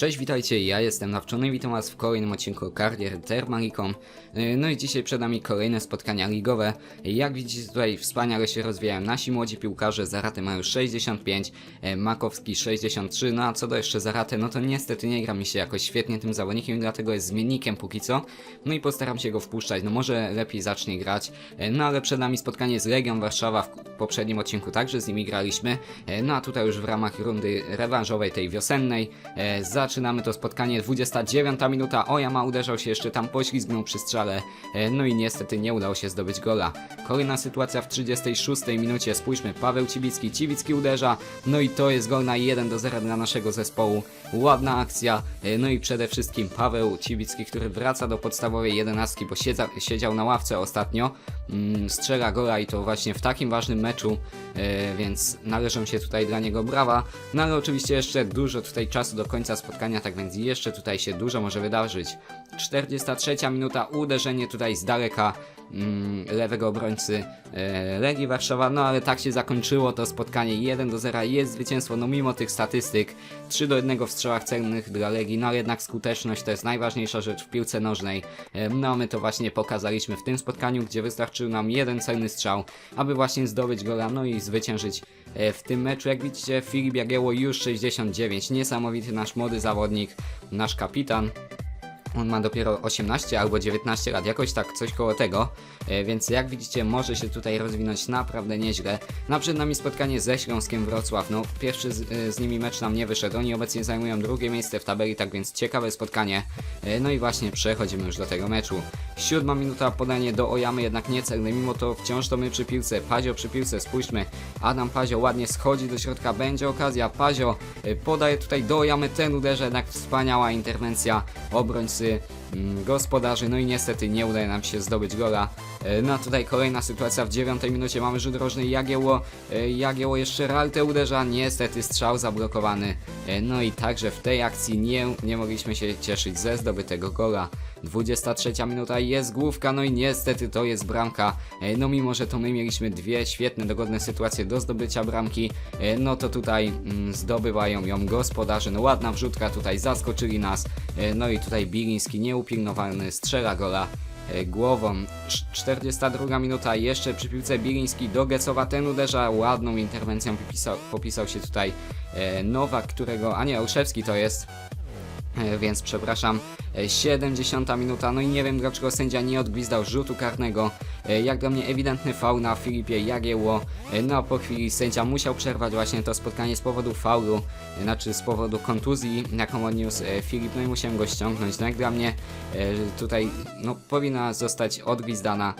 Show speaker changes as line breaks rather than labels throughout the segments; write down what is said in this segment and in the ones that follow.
Cześć, witajcie, ja jestem Nawczony witam was w kolejnym odcinku Karrier Termalicom. Yy, No i dzisiaj przed nami kolejne spotkania ligowe. Jak widzicie tutaj wspaniale się rozwijają nasi młodzi piłkarze, Zaraty mają 65, e, Makowski 63, no a co do jeszcze Zaraty, no to niestety nie gra mi się jakoś świetnie tym zawodnikiem, dlatego jest zmiennikiem póki co. No i postaram się go wpuszczać, no może lepiej zacznie grać, e, no ale przed nami spotkanie z Legią Warszawa, w poprzednim odcinku także z nimi graliśmy, no a tutaj już w ramach rundy rewanżowej tej wiosennej zaczynamy to spotkanie, 29 minuta, Ojama uderzał się jeszcze tam, poślizgnął przy strzale, e, no i niestety nie udało się zdobyć gola. Kolejna sytuacja w 36 minucie, spójrzmy, Paweł Cibicki, Cibicki uderza, no i to jest gol na 1 do 0 dla naszego zespołu, ładna akcja, e, no i przede wszystkim Paweł Cibicki, który wraca do podstawowej jedenastki, bo siedział na ławce ostatnio, strzela gola i to właśnie w takim ważnym meczu, e, więc należą się tutaj dla niego brawa, no ale oczywiście jeszcze dużo tutaj czasu do końca spotkania, tak więc jeszcze tutaj się dużo może wydarzyć. 43 minuta, uderzenie tutaj z daleka mm, lewego obrońcy e, Legii Warszawa, no ale tak się zakończyło to spotkanie 1 do 0, jest zwycięstwo, no mimo tych statystyk, 3 do 1 w strzałach celnych dla Legii, no ale jednak skuteczność to jest najważniejsza rzecz w piłce nożnej, e, no my to właśnie pokazaliśmy w tym spotkaniu, gdzie wystarczył nam jeden celny strzał, aby właśnie zdobyć gola, no i zwyciężyć e, w tym meczu, jak widzicie Filip Jagieło już 69, niesamowity nasz młody zawodnik, nasz kapitan, on ma dopiero 18 albo 19 lat, jakoś tak coś koło tego, e, więc jak widzicie może się tutaj rozwinąć naprawdę nieźle. Na przed nami spotkanie ze Śląskiem Wrocław, no pierwszy z, e, z nimi mecz nam nie wyszedł, oni obecnie zajmują drugie miejsce w tabeli, tak więc ciekawe spotkanie. E, No i właśnie przechodzimy już do tego meczu. Siódma minuta podanie do Ojamy, jednak niecelne, mimo to wciąż to my przy piłce, Pazio przy piłce, spójrzmy, Adam Pazio ładnie schodzi do środka, będzie okazja, Pazio e, podaje tutaj do Ojamy, ten uderza, jednak wspaniała interwencja obrońcy mm, gospodarzy, no i niestety nie udaje nam się zdobyć gola. E, No tutaj kolejna sytuacja w dziewiątej minucie, mamy rzut rożny, Jagieło, e, Jagieło jeszcze Ralte uderza, niestety strzał zablokowany. E, No i także w tej akcji nie, nie mogliśmy się cieszyć ze zdobytego gola. 23 minuta jest główka, no i niestety to jest bramka. No mimo, że to my mieliśmy dwie świetne, dogodne sytuacje do zdobycia bramki, no to tutaj mm, zdobywają ją gospodarze. No ładna wrzutka, tutaj zaskoczyli nas. No i tutaj Biliński nieupilnowany strzela gola głową. Cz- 42 minuta, jeszcze przy piłce Biliński do Gecowa, ten uderza, ładną interwencją popisał, popisał się tutaj e, Nowak, którego, a nie, Olszewski to jest, E, więc przepraszam. E, 70 minuta, no i nie wiem dlaczego sędzia nie odgwizdał rzutu karnego. E, Jak dla mnie ewidentny faul na Filipie Jagieło. E, No a po chwili sędzia musiał przerwać właśnie to spotkanie z powodu faulu, e, znaczy z powodu kontuzji, jaką odniósł e, Filip, no i musiałem go ściągnąć. No jak dla mnie e, tutaj no, powinna zostać odgwizdana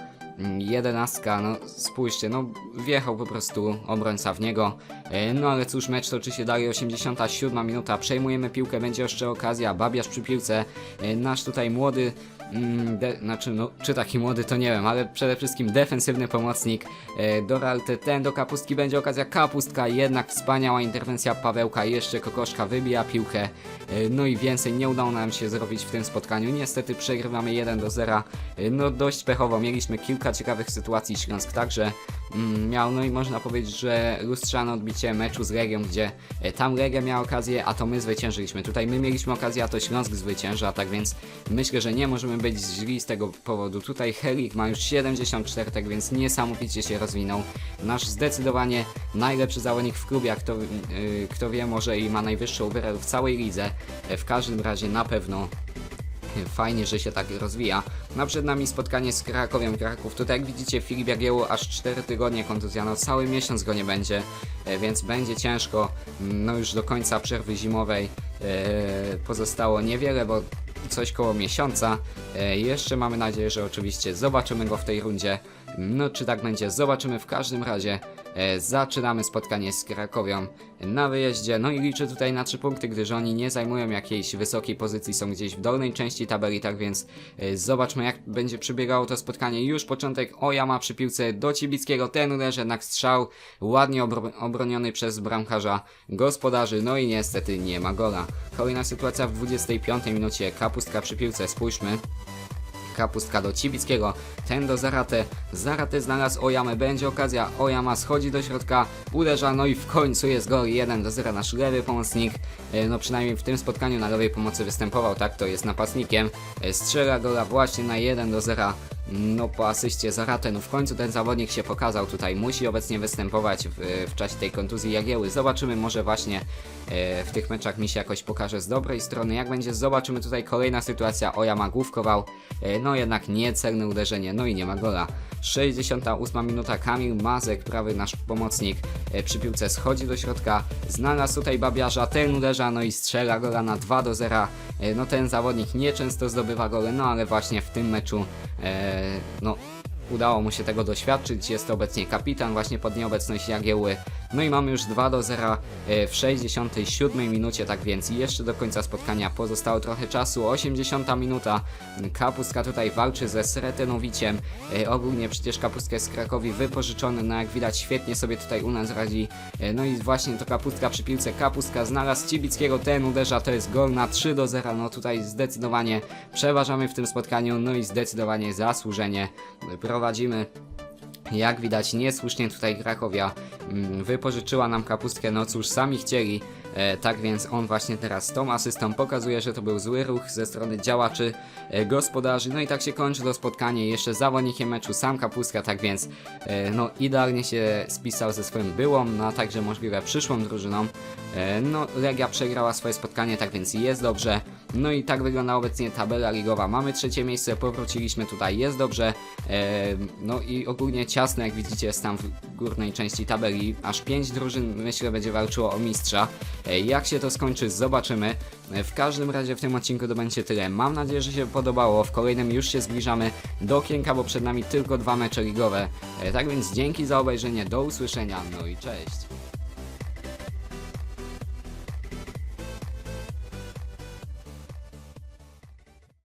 jedenastka, no spójrzcie, no wjechał po prostu obrońca w niego, E, no ale cóż, mecz toczy się dalej, 87 minuta, przejmujemy piłkę, będzie jeszcze okazja, Babiarz przy piłce, E, nasz tutaj młody, mm, de, znaczy no, czy taki młody to nie wiem, ale przede wszystkim defensywny pomocnik, e, Doralte, ten do Kapustki, będzie okazja, Kapustka, jednak wspaniała interwencja Pawełka, jeszcze Kokoszka wybija piłkę, E, no i więcej nie udało nam się zrobić w tym spotkaniu, niestety przegrywamy 1 do 0, E, no dość pechowo, mieliśmy kilka ciekawych sytuacji, Śląsk także mm, miał, no i można powiedzieć, że lustrzane odbicie meczu z Legią, gdzie e, tam Legia miała okazję, a to my zwyciężyliśmy. Tutaj my mieliśmy okazję, a to Śląsk zwycięża, tak więc myślę, że nie możemy być źli z tego powodu. Tutaj Helik ma już 74, tak więc niesamowicie się rozwinął. Nasz zdecydowanie najlepszy zawodnik w klubie, a kto, yy, kto wie, może i ma najwyższy overall w całej lidze. W każdym razie na pewno Fajnie, że się tak rozwija. No przed nami spotkanie z Krakowiem Kraków. Tutaj jak widzicie Filip Jagieło aż 4 tygodnie kontuzja, no cały miesiąc go nie będzie, e, więc będzie ciężko. No już do końca przerwy zimowej e, pozostało niewiele, bo coś koło miesiąca. E, jeszcze mamy nadzieję, że oczywiście zobaczymy go w tej rundzie. No czy tak będzie, zobaczymy w każdym razie. E, zaczynamy spotkanie z Krakowią na wyjeździe. No i liczę tutaj na 3 punkty, gdyż oni nie zajmują jakiejś wysokiej pozycji, są gdzieś w dolnej części tabeli, tak więc e, zobaczmy jak będzie przebiegało to spotkanie. Już początek Oja ma przy piłce do Cibickiego, ten uderzy, jednak strzał ładnie obro obroniony przez bramkarza gospodarzy, no i niestety nie ma gola. Kolejna sytuacja w 25 minucie, Kapustka przy piłce, spójrzmy. Kapustka do Cibickiego, ten do Zaraty. Znalazł Oyamę, będzie okazja, Oyama schodzi do środka, uderza, no i w końcu jest gol. 1 do 0 nasz lewy pomocnik, e, no przynajmniej w tym spotkaniu na lewej pomocy występował, tak, to jest napastnikiem, e, strzela gola właśnie na 1 do 0, no po asyście Zaratę, no w końcu ten zawodnik się pokazał. Tutaj, musi obecnie występować w, w czasie tej kontuzji Jagieły, zobaczymy może właśnie e, w tych meczach mi się jakoś pokaże z dobrej strony, jak będzie, zobaczymy. Tutaj kolejna sytuacja, Oyama główkował, e, no jednak niecelne uderzenie, no i nie ma gola. 68 minuta, Kamil Mazek, prawy nasz pomocnik, e, przy piłce schodzi do środka, znalazł tutaj Babiarza, ten uderza, no i strzela gola na 2 do 0. E, No ten zawodnik nieczęsto zdobywa gole, no ale właśnie w tym meczu, e, no udało mu się tego doświadczyć, jest to obecnie kapitan właśnie pod nieobecność Jagieły. No i mamy już 2 do 0 e, w 67 minucie, tak więc jeszcze do końca spotkania pozostało trochę czasu, 80 minuta. Kapustka tutaj walczy ze Sretenowiciem, e, ogólnie przecież Kapustka jest z Krakowi wypożyczony, no jak widać świetnie sobie tutaj u nas radzi. E, no i właśnie to Kapustka przy piłce, Kapustka znalazł Cibickiego, ten uderza, to jest gol na 3 do 0, no tutaj zdecydowanie przeważamy w tym spotkaniu, no i zdecydowanie zasłużenie prowadzimy. Jak widać, niesłusznie tutaj Krakowia mm, wypożyczyła nam kapustkę, no cóż, sami chcieli. E, tak więc on właśnie teraz tą asystą pokazuje, że to był zły ruch ze strony działaczy e, gospodarzy. No i tak się kończy to spotkanie. Jeszcze zawodnikiem meczu sam kapustka, tak więc e, no idealnie się spisał ze swoją byłą, no a także możliwe przyszłą drużyną. No Legia przegrała swoje spotkanie, tak więc jest dobrze. No i tak wygląda obecnie tabela ligowa. Mamy trzecie miejsce, powróciliśmy tutaj, jest dobrze. No i ogólnie ciasno, jak widzicie, jest tam w górnej części tabeli. Aż 5 drużyn, myślę, będzie walczyło o mistrza. E, jak się to skończy, zobaczymy. E, w każdym razie w tym odcinku to będzie tyle. Mam nadzieję, że się podobało. W kolejnym już się zbliżamy do okienka, bo przed nami tylko dwa mecze ligowe. E, tak więc dzięki za obejrzenie, do usłyszenia, no i cześć.